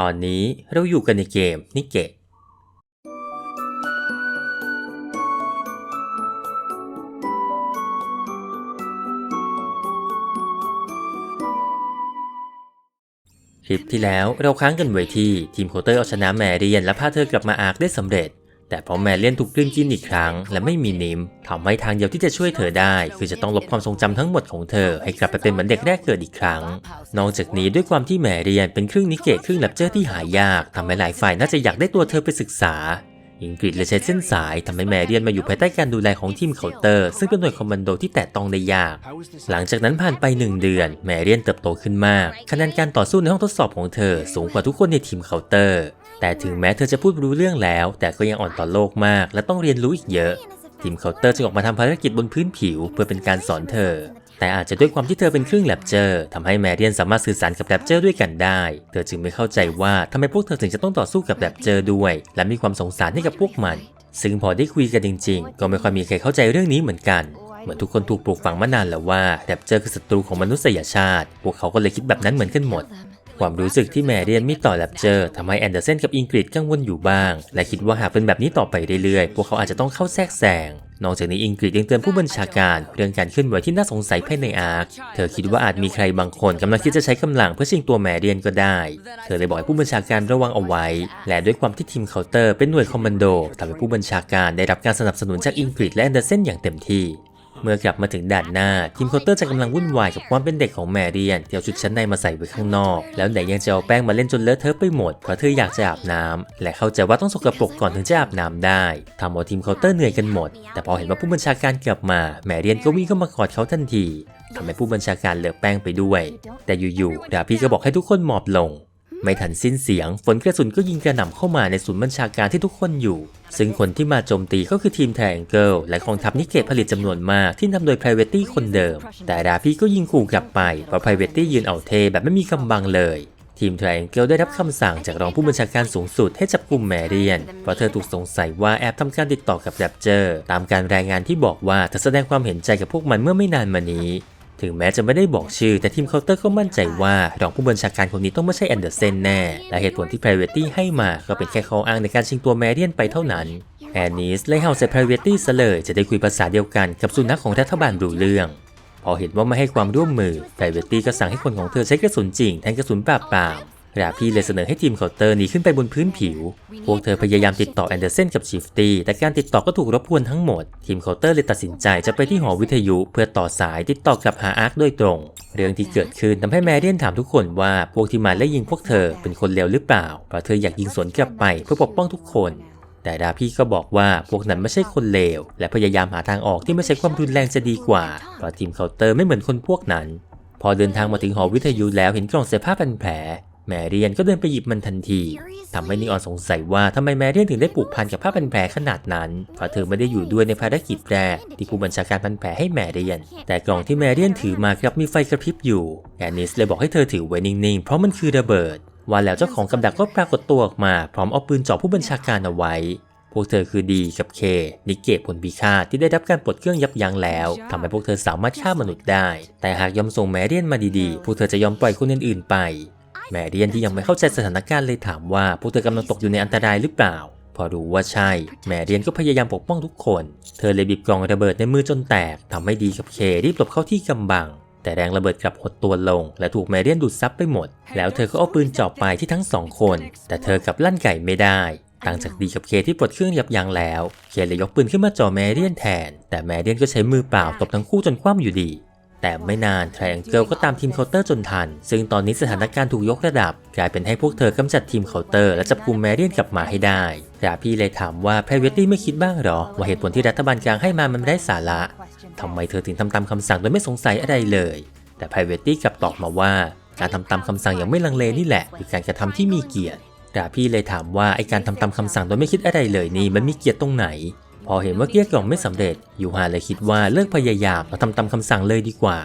ตอนนี้เราอยู่กันในเกมนิเกะคลิปที่แล้วเราค้างกันไว้ที่ทีมโคเตอร์เอาชนะแมเรียนและพาเธอกลับมาอาร์คได้สำเร็จ แต่พอแมเรียนถูกกลืนกินอีกครั้ง และไม่มีนิมทำให้ทางเดียวที่จะช่วยเธอได้ คือจะต้องลบความทรงจำทั้งหมดของเธอ ให้กลับไปเป็นเหมือนเด็กแรกเกิดอีกครั้ง นอกจากนี้ด้วยความที่แมเรียนเป็นครึ่งนิเกะครึ่งแลบเจอร์ที่หายากทำให้หลายฝ่ายน่าจะอยากได้ตัวเธอไปศึกษา อิงกฤษเลยใช้เส้นสายทำให้แมเรียนมาอยู่ภายใต้การดูแลของทีมเคาน์เตอร์ ซึ่งเป็นหน่วยคอมมานโดที่แตะต้องได้ยาก หลังจากนั้นผ่านไป 1 เดือน แมเรียนเติบโตขึ้นมากคะแนนการต่อสู้ในห้องทดสอบของเธอ สูงกว่าทุกคนในทีมเคาน์เตอร์ แต่ถึงแม้เธอจะพูดรู้เรื่องแล้ว แต่ก็ยังอ่อนต่อโลกมาก และต้องเรียนรู้อีกเยอะ ทีมเคาน์เตอร์จึงออกมาทำภารกิจบนพื้นผิว เพื่อเป็นการสอนเธอ แต่อาจจะด้วยความที่เธอเป็นครึ่งแลบเจอร์ทำให้แมเรียนสามารถสื่อสารกับแลบเจอร์ด้วยกันได้ เธอจึงไม่เข้าใจว่าทำไมพวกเธอถึงจะต้องต่อสู้กับแลบเจอร์ด้วย และมีความสงสารให้กับพวกมัน ซึ่งพอได้คุยกันจริง ๆ ก็ไม่ค่อยมีใครเข้าใจเรื่องนี้เหมือนกันเหมือนทุกคนถูกปลูกฝังมานานแล้วว่าแรปเจอร์คือศัตรูของมนุษยชาติ พวกเขาก็เลยคิดแบบนั้นเหมือนกันหมด ความรู้สึกที่แมเรียนมีต่อแรปเจอร์ทำให้แอนเดอร์เซนกับอิงกฤษกังวลอยู่บ้าง และคิดว่าหากเป็นแบบนี้ต่อไปเรื่อยๆ พวกเขาอาจจะต้องเข้าแทรกแซงนอกจากนี้อิงกฤษยังเตือนผู้บัญชาการ เรื่องการเคลื่อนไหวที่น่าสงสัยภายในอาร์ค เธอคิดว่าอาจมีใครบางคนกำลังคิดจะใช้กำลังเพื่อชิงตัวแมเรียนก็ได้ เธอเลยบอกให้ผู้บัญชาการระวังเอาไว้ และด้วยความที่ทีมเคาน์เตอร์เป็นหน่วยคอมมานโดทำให้ผู้บัญชาการได้รับการสนับสนุนจากอิงกฤษและแอนเดอร์เซนอย่างเต็มที่ เมื่อกลับมาถึงด่านหน้า ทีมคาน์เตอร์จะกำลังวุ่นวายกับความเป็นเด็กของแมเรียนที่เอาชุดชั้นในมาใส่ไว้ข้างนอก แล้วไหนยังจะเอาแป้งมาเล่นจนเลอะเทอะไปหมดเพราะเธออยากจะอาบน้ำและเข้าใจว่าต้องสกปรกก่อนถึงจะอาบน้ำได้ทำเอาทีมคาน์เตอร์เหนื่อยกันหมด แต่พอเห็นว่าผู้บัญชาการกลับมา แมเรียนก็วิ่งเข้ามากอดเขาทันทีทำให้ผู้บัญชาการเลอะแป้งไปด้วย แต่อยู่ๆดาพี่ก็บอกให้ทุกคนหมอบลง ไม่ทันสิ้นเสียง ฝนกระสุนก็ยิงกระหน่ำเข้ามาในศูนย์บัญชาการที่ทุกคนอยู่ ซึ่งคนที่มาโจมตีก็คือทีมแทงเกิลและกองทัพนิเกตผลิตจำนวนมากที่นำโดย p r i v a t y คนเดิม แต่ดาพี่ก็ยิงขู่กลับไป เพราะ p r i v a t y ยืนเอาเทแบบไม่มีกำบังเลย ทีม Triangle ได้รับคำสั่งจากรองผู้บัญชาการสูงสุดให้จับกลุ่มแมเรียน เพราะเธอถูกสงสัยว่าแอบทำการติดต่อกับแรปเจอร์ ตามการรายงานที่บอกว่าเธอแสดงความเห็นใจกับพวกมันเมื่อไม่นานมานี้ ถึงแม้จะไม่ได้บอกชื่อ แต่ทีมเคาน์เตอร์ก็มั่นใจว่ารองผู้บัญชาการคนนี้ต้องไม่ใช่แอนเดอร์เซนแน่ และเหตุผลที่ p r i v a t y ให้มาก็เป็นแค่ข้ออ้างในการชิงตัวแมเรียนไปเท่านั้นแอนนิสเลยเห่าใส่ p r i v a t y ซะเลยจะได้คุยภาษาเดียวกันกับสุนัขของรัฐบาลรู้เรื่อง พอเห็นว่าไม่ให้ความร่วมมือ p r i v a t y ก็สั่งให้คนของเธอใช้กระสุนจริงแทนกระสุนปราบปราม ราพี่เลยเสนอให้ทีมเคาน์เตอร์หนีขึ้นไปบนพื้นผิว พวกเธอพยายามติดต่อแอนเดอร์เซนกับชิฟตี้แต่การติดต่อก็ถูกรบกวนทั้งหมด ทีมเคาน์เตอร์เลยตัดสินใจจะไปที่หอวิทยุ เพื่อต่อสายติดต่อกลับหาอาร์คโดยตรง เรื่องที่เกิดขึ้นทำให้แมเรียนถามทุกคนว่าพวกที่มาไล่ยิงพวกเธอเป็นคนเลวหรือเปล่า เพราะเธออยากยิงสวนกลับไปเพื่อปกป้องทุกคน แต่ดาพี่ก็บอกว่าพวกนั้นไม่ใช่คนเลว และพยายามหาทางออกที่ไม่ใช่ความรุนแรงจะดีกว่า เพราะทีมเคาน์เตอร์ไม่เหมือนคนพวกนั้น พอเดินทางมาถึงหอวิทยุแล้วเห็นกล่องเสื้อผ้าพันแผล แมเรียนก็เดินไปหยิบมันทันทีทำให้นิออนสงสัยว่าทำไมแมเรียนถึงได้ผูกพันกับผ้าพันแผลขนาดนั้น เพราะเธอไม่ได้อยู่ด้วยในภารกิจแรกที่ผู้บัญชาการพันแผลให้แมเรียน แต่กล่องที่แมเรียนถือมากลับมีไฟกระพริบอยู่แอนนิสเลยบอกให้เธอถือไว้นิ่งๆ เพราะมันคือระเบิด ว่าแล้วเจ้าของกำดักก็ปรากฏตัวออกมา พร้อมเอาปืนจ่อผู้บัญชาการเอาไว้พวกเธอคือดีกับเคนิเกตผลพิฆาตที่ได้รับการปลดเครื่องยับยั้งแล้วทำให้พวกเธอสามารถฆ่ามนุษย์ได้ แต่หากยอมส่งแมเรียนมาดีๆ พวกเธอจะยอมปล่อยคนอื่นๆไป แมเรียนที่ยังไม่เข้าใจสถานการณ์เลยถามว่าพวกเธอกำลังตกอยู่ในอันตรายหรือเปล่า พอรู้ว่าใช่ แมเรียนก็พยายามปกป้องทุกคน เธอเลยบีบกล่องระเบิดในมือจนแตกทำให้ดีกับเครีบหลบเข้าที่กำบัง แต่แรงระเบิดกลับหดตัวลง และถูกแมเรียนดูดซับไปหมด แล้วเธอก็เอาปืนจ่อไปที่ทั้งสองคน แต่เธอกลับลั่นไก่ไม่ได้ต่างจากดีกับเคที่ปลดเครื่องยับยั้งแล้ว เคเลยยกปืนขึ้นมาจ่อแมเรียนแทน แต่แมเรียนก็ใช้มือเปล่าตบทั้งคู่จนคว่ำอยู่ดี แต่ไม่นานไทรแองเกิลก็ตามทีมเคาน์เตอร์จนทัน ซึ่งตอนนี้สถานการณ์ถูกยกระดับ กลายเป็นให้พวกเธอกำจัดทีมเคาน์เตอร์และจับกลุ่มแมเรียนกลับมาให้ได้ราพี่เลยถามว่าแพรเวตตี้ไม่คิดบ้างหรอ ว่าเหตุผลที่รัฐบาลกลางให้มามันไม่ได้สาระทำไมเธอถึงทำตามคำสั่งโดยไม่สงสัยอะไรเลย แต่ไพรเวตตี้กลับตอบมาว่าการทำตามคำสั่งอย่างไม่ลังเลนี่แหละคือการกระทำที่มีเกียรติดาพี่เลยถามว่าไอการทำตามคำสั่งโดยไม่คิดอะไรเลยนี่มันมีเกียรติตรงไหน พอเห็นว่าเกลี้ยกล่อมไม่สำเร็จยูฮาเลยคิดว่าเลิกพยายามมาทำตามคำสั่งเลยดีกว่า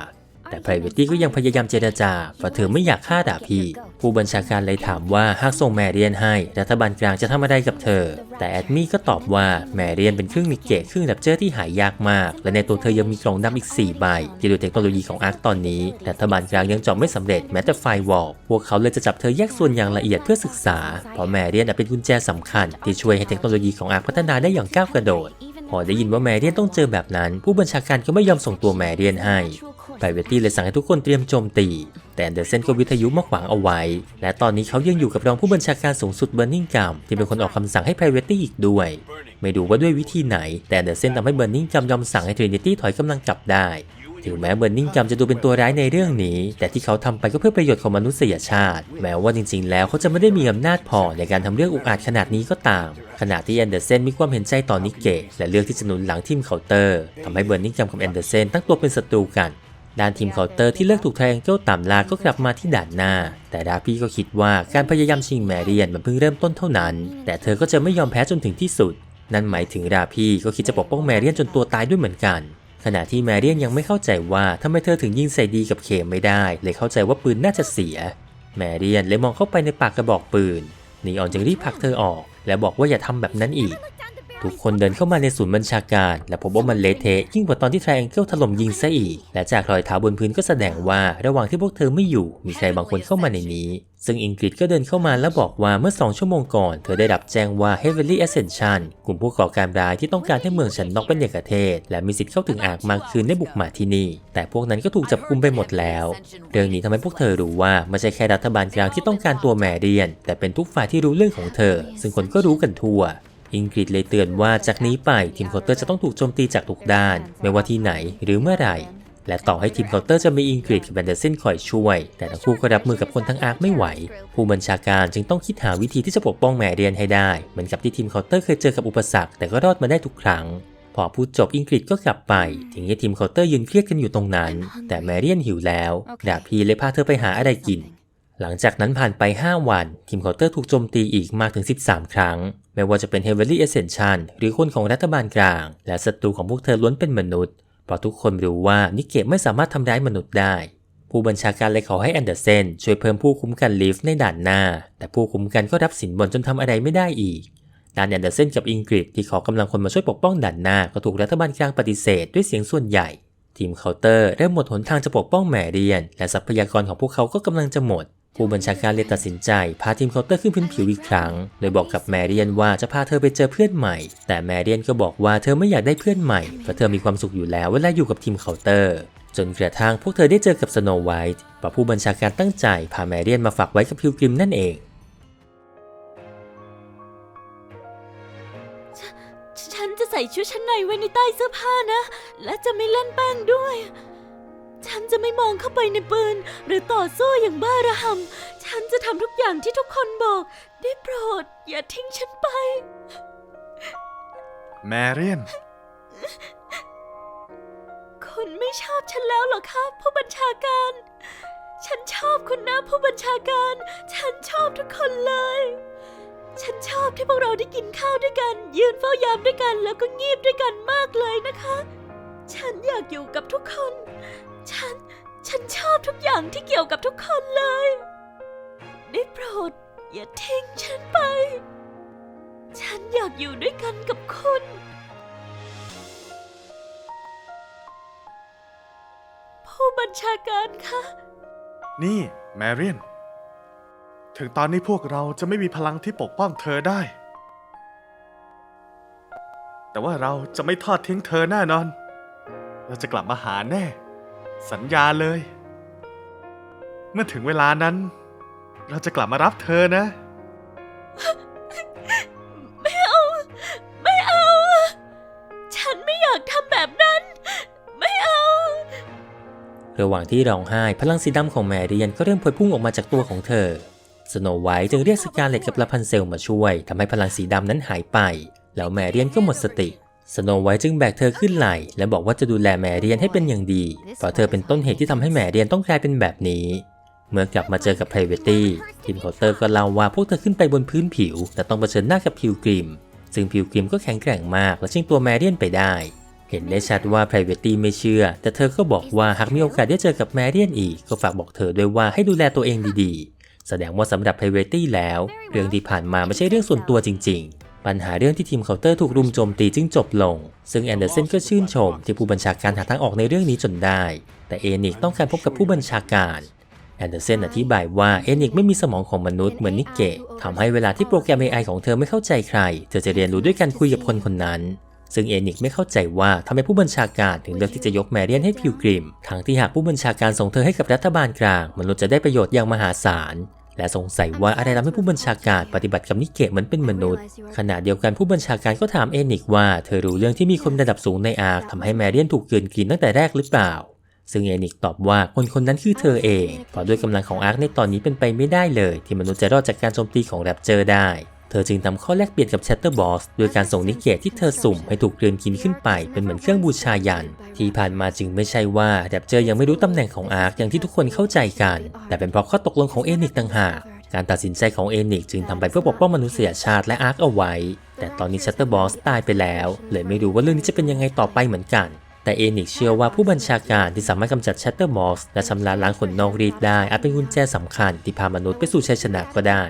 แต่ไพรเวตตี้ก็ยังพยายามเจรจาเพราะเธอไม่อยากฆ่าดาพี่ ผู้บัญชาการเลยถามว่าหากส่งแมเรียนให้ รัฐบาลกลางจะทำอะไรกับเธอ แต่แอดมี่ก็ตอบว่าแมเรียนเป็นเครึ่องนิเกะเครึ่องแรปเจอร์ที่หายากมาก และในตัวเธอยังมีกล่องดำอีก 4 ใบที่ด้วยเทคโนโลยีของอาร์คตอนนี้ รัฐบาลกลางยังจาะไม่สำเร็จแม้แต่ไฟวอลพวกเขาเลยจะจับเธอแยกส่วนอย่างละเอียดเพื่อศึกษา เพราะแมเรียนเป็นกุญแจสำคัญ ที่ช่วยให้เทคโนโลยีของอาร์คพัฒนาได้อย่างก้าวกระโดด พอได้ยินว่าแมเรียนต้องเจอแบบนั้น ผู้บัญชาการก็ไม่ยอมส่งตัวแมเรียนให้ ไพรเวตตี้เลยสั่งให้ทุกคนเตรียมโจมตี แต่แอนเดอร์เซนก็วิทยุมาขวางเอาไว้ และตอนนี้เขายังอยู่กับรองผู้บัญชาการสูงสุดเบอร์นิงกัมที่เป็นคนออกคำสั่งให้ไพรเวตตี้อีกด้วย ไม่รู้ว่าด้วยวิธีไหน แต่แอนเดอร์เซนทำให้เบอร์นิงกัมยอมสั่งให้ทรินิตี้ถอยกำลังกลับได้ถึงแม้เบอร์นิงกัมจะดูเป็นตัวร้ายในเรื่องนี้ แต่ที่เขาทำไปก็เพื่อประโยชน์ของมนุษยชาติ แม้ว่าจริงๆ แล้วเขาจะไม่ได้มีอำนาจพอในการทำเรื่องอุกอาจขนาดนี้ก็ตาม ขณะที่แอนเดอร์เซนมีความเห็นใจต่อนิกเกและเลือกที่จะหนุนหลังทีมเคาน์เตอร์ทำให้เบอร์นิงกัมกับแอนเดอร์เซนตั้งตัวเป็นศัตรูกัน ด้านทีมเคาน์เตอร์ที่เลือกถูกไทงเกิลตามลาก็กลับมาที่ด่านหน้า แต่ดาพี่ก็คิดว่าการพยายามชิงแมเรียนมันเพิ่งเริ่มต้นเท่านั้น แต่เธอก็จะไม่ยอมแพ้จนถึงที่สุด นั่นหมายถึงดาพี่ก็คิดจะปกป้องแมเรียนจนตัวตายด้วยเหมือนกัน ขณะที่แมเรียนยังไม่เข้าใจว่าทำไมเธอถึงยิงใส่ดีกับเคมไม่ได้ เลยเข้าใจว่าปืนน่าจะเสีย แมเรียนเลยมองเข้าไปในปากกระบอกปืนนีออนจึงรีบผลักเธอออก และบอกว่าอย่าทำแบบนั้นอีก ทุกคนเดินเข้ามาในศูนย์บัญชาการ และพบว่ามันเละเทะยิ่งกว่าตอนที่ไทรแองเกิลถล่มยิงซะอีก และจากรอยเท้าบนพื้นก็แสดงว่าระหว่างที่พวกเธอไม่อยู่ มีใครบางคนเข้ามาในนี้ ซึ่งอิงกฤษก็เดินเข้ามาแล้วบอกว่าเมื่อ 2 ชั่วโมงก่อน เธอได้รับแจ้งว่า Heavenly Ascension กลุ่มผู้ก่อการร้ายที่ต้องการให้เมืองฉันนอกเป็นเอกเทศ และมีสิทธิ์เข้าถึงอาร์คมากคืนได้บุกมาที่นี่ แต่พวกนั้นก็ถูกจับกุมไปหมดแล้ว เรื่องนี้ทำให้พวกเธอรู้ว่าไม่ใช่แค่รัฐบาลกลางที่ต้องการตัวแมเรียน แต่เป็นทุกฝ่ายที่รู้เรื่องของเธอ ซึ่งคนก็รู้กันทั่ว อิงกฤษเลยเตือนว่าจากนี้ไปทีมเคาน์เตอร์จะต้องถูกโจมตีจากทุกด้าน ไม่ว่าที่ไหนหรือเมื่อไหร่และต่อให้ทีมเคาน์เตอร์จะมีอิงกฤษกับแบนเดอร์เซนคอยช่วย แต่ทั้งคู่ก็รับมือกับคนทั้งอาร์คไม่ไหว ผู้บัญชาการจึงต้องคิดหาวิธีที่จะปกป้องแมเรียนให้ได้ เหมือนกับที่ทีมเคาน์เตอร์เคยเจอกับอุปสรรคแต่ก็รอดมาได้ทุกครั้ง พอพูดจบอิงกฤษก็กลับไปทิ้งให้ทีมเคาน์เตอร์ยืนเครียดกันอยู่ตรงนั้น แต่แมเรียนหิวแล้วดาบพีเลยพาเธอไปหาอะไรกิน หลังจากนั้นผ่านไป 5 วัน ทีมเคาน์เตอร์ถูกโจมตีอีกมากถึง 13 ครั้ง ไม่ว่าจะเป็น Heavenly Ascension หรือคนของรัฐบาลกลาง และศัตรูของพวกเธอล้วนเป็นมนุษย์ เพราะทุกคนรู้ว่านิเกะไม่สามารถทำร้ายมนุษย์ได้ ผู้บัญชาการเลยขอให้แอนเดอร์เซนช่วยเพิ่มผู้คุ้มกันลีฟในด่านหน้า แต่ผู้คุ้มกันก็รับสินบนจนทำอะไรไม่ได้อีกด้านแอนเดอร์เซนกับอิงกฤษที่ขอกำลังคนมาช่วยปกป้องด่านหน้าก็ถูกรัฐบาลกลางปฏิเสธด้วยเสียงส่วนใหญ่ทีมเคาน์เตอร์เริ่มหมดหนทางจะปกป้องแมเรียน และทรัพยากรของพวกเขาก็กำลังจะหมด ผู้บัญชาการเลยตัดสินใจพาทีมเคาน์เตอร์ขึ้นพื้นผิวอีกครั้ง โดยบอกกับแมเรียนว่าจะพาเธอไปเจอเพื่อนใหม่ แต่แมเรียนก็บอกว่าเธอไม่อยากได้เพื่อนใหม่เพราะเธอมีความสุขอยู่แล้วเวลาอยู่กับทีมเคาน์เตอร์ จนกระทั่งพวกเธอได้เจอกับสโนไวท์เพราะผู้บัญชาการตั้งใจพาแมเรียนมาฝากไว้กับพิวกริมนั่นเองฉันจะใส่ชุดชั้นในไว้ในใต้เสื้อผ้านะ และจะไม่เล่นแป้งด้วย ฉันจะไม่มองเข้าไปในปืน หรือต่อสู้อย่างบ้าระห่ำฉันจะทำทุกอย่างที่ทุกคนบอก ได้โปรด อย่าทิ้งฉันไป แมเรียนคุณไม่ชอบฉันแล้วเหรอคะผู้บัญชาการ ฉันชอบคุณนะผู้บัญชาการ ฉันชอบทุกคนเลย ฉันชอบที่พวกเราได้กินข้าวด้วยกัน ยืนเฝ้ายามด้วยกันแล้วก็งีบด้วยกันมากเลยนะคะ ฉันอยากอยู่กับทุกคน ฉัน ฉันชอบทุกอย่างที่เกี่ยวกับทุกคนเลย ได้โปรด อย่าทิ้งฉันไป ฉันอยากอยู่ด้วยกันกับคุณ ผู้บัญชาการคะ นี่แมเรียน ถึงตอนนี้พวกเราจะไม่มีพลังที่ปกป้องเธอได้ แต่ว่าเราจะไม่ทอดทิ้งเธอแน่นอน เราจะกลับมาหาแน่ สัญญาเลย เมื่อถึงเวลานั้น เราจะกลับมารับเธอนะ ไม่เอา ไม่เอา ฉันไม่อยากทำแบบนั้น ไม่เอา ระหว่างที่ร้องไห้พลังสีดำของแมเรียนก็เริ่มพวยพุ่งออกมาจากตัวของเธอ สโนไวท์จึงเรียกสกาเลตกับลาพันเซลมาช่วยทำให้พลังสีดำนั้นหายไป แล้วแมเรียนก็หมดสติ สโนไวท์จึงแบกเธอขึ้นไหล่และบอกว่าจะดูแลแมเรียนให้เป็นอย่างดี เพราะเธอเป็นต้นเหตุที่ทำให้แมเรียนต้องกลายเป็นแบบนี้ เมื่อกลับมาเจอกับไพรเวตตี้ทีมเคาน์เตอร์ก็เล่าว่าพวกเธอขึ้นไปบนพื้นผิวและต้องเผชิญหน้ากับพิวกริม ซึ่งพิวกริมก็แข็งแกร่งมากและชิงตัวแมเรียนไปได้ เห็นได้ชัดว่า Private ไม่เชื่อ แต่เธอก็บอกว่าหากมีโอกาสได้เจอกับแมเรียนอีกก็ฝากบอกเธอด้วยว่าให้ดูแลตัวเองดีๆ แสดงว่าสำหรับ Private แล้ว เรื่องที่ผ่านมาไม่ใช่เรื่องส่วนตัวจริง ๆ ปัญหาเรื่องที่ทีมเคาน์เตอร์ถูกรุมโจมตีจึงจบลง ซึ่งแอนเดอร์สันก็ชื่นชมที่ผู้บัญชาการหาทางออกในเรื่องนี้จนได้ แต่เอนิกต้องการพบกับผู้บัญชาการแอนเดอร์สันอธิบายว่าเอนิกไม่มีสมองของมนุษย์เหมือนนิกเกะทำให้เวลาที่โปรแกรม AI ของเธอไม่เข้าใจใคร เธอจะเรียนรู้ด้วยการคุยกับคนคนนั้น ซึ่งเอนิกไม่เข้าใจว่าทำไมผู้บัญชาการถึงเลือกที่จะยกแมเรียนให้พิวกริมทั้งที่หากผู้บัญชาการส่งเธอให้กับรัฐบาลกลาง มนุษย์จะได้ประโยชน์อย่างมหาศาล และสงสัยว่าอะไรทำให้ผู้บัญชาการปฏิบัติกับนิกเกะเหมือนเป็นมนุษย์ ขณะเดียวกันผู้บัญชาการก็ถามเอนิกว่าเธอรู้เรื่องที่มีคนระดับสูงในอาร์คทำให้แมเรียนถูกกลืนกินตั้งแต่แรกหรือเปล่า ซึ่งเอนิกตอบว่าคนคนนั้นคือเธอเองเพราะด้วยกำลังของอาร์คในตอนนี้เป็นไปไม่ได้เลย ที่มนุษย์จะรอดจากการโจมตีของแรปเจอร์ได้ เธอจึงทำข้อแลกเปลี่ยนกับแชตเตอร์บอสโดยการส่งนิกเกตที่เธอสุ่มให้ถูกกลืนกินขึ้นไปเป็นเหมือนเครื่องบูชายัน ที่ผ่านมาจึงไม่ใช่ว่าแรปเจอร์ยังไม่รู้ตำแหน่งของอาร์คอย่างที่ทุกคนเข้าใจกัน แต่เป็นเพราะข้อตกลงของเอนิกต่างหากการตัดสินใจของเอนิกจึงทำไปเพื่อปกป้องมนุษยชาติและอาร์คเอาไว้ แต่ตอนนี้ชัตเตอร์บอสตายไปแล้วเลยไม่รู้ว่าเรื่องนี้จะเป็นยังไงต่อไปเหมือนกัน แต่เอนิกเชื่อว่าผู้บัญชาการที่สามารถกำจัดชัตเตอร์บอสและชำระล้างขนนอกรีดได้อาจเป็นกุญแจสำคัญที่พามนุษย์ไปสู่ชัยชนะก็ได้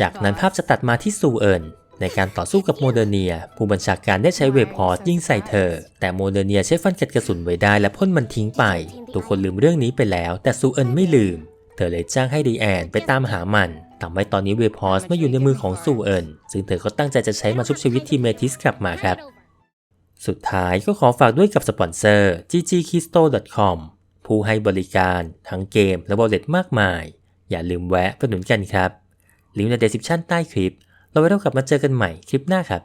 จากนั้นภาพจะตัดมาที่ซูเอินในการต่อสู้กับโมเดเนีย ผู้บัญชาการได้ใช้เวพอร์ตยิงใส่เธอ แต่โมเดเนียใช้ฟันกัดกระสุนไว้ได้และพ่นมันทิ้งไป ทุกคนลืมเรื่องนี้ไปแล้ว แต่ซูเอินไม่ลืม เธอเลยจ้างให้ดีแอนไปตามหามันทำให้ตอนนี้เวพอสมาอยู่ในมือของซูเอินซึ่งเธอก็ตั้งใจจะใช้มาชุบชีวิตทีเมทิสกลับมาครับ สุดท้ายก็ขอฝากด้วยกับสปอนเซอร์ ggkisto.com ผู้ให้บริการทั้งเกมและบอลเล็ตมากมาย อย่าลืมแวะไปหนุนกันครับ ลิงก์ใน description ใต้คลิป เราไว้เรากับมาเจอกันใหม่คลิปหน้าครับ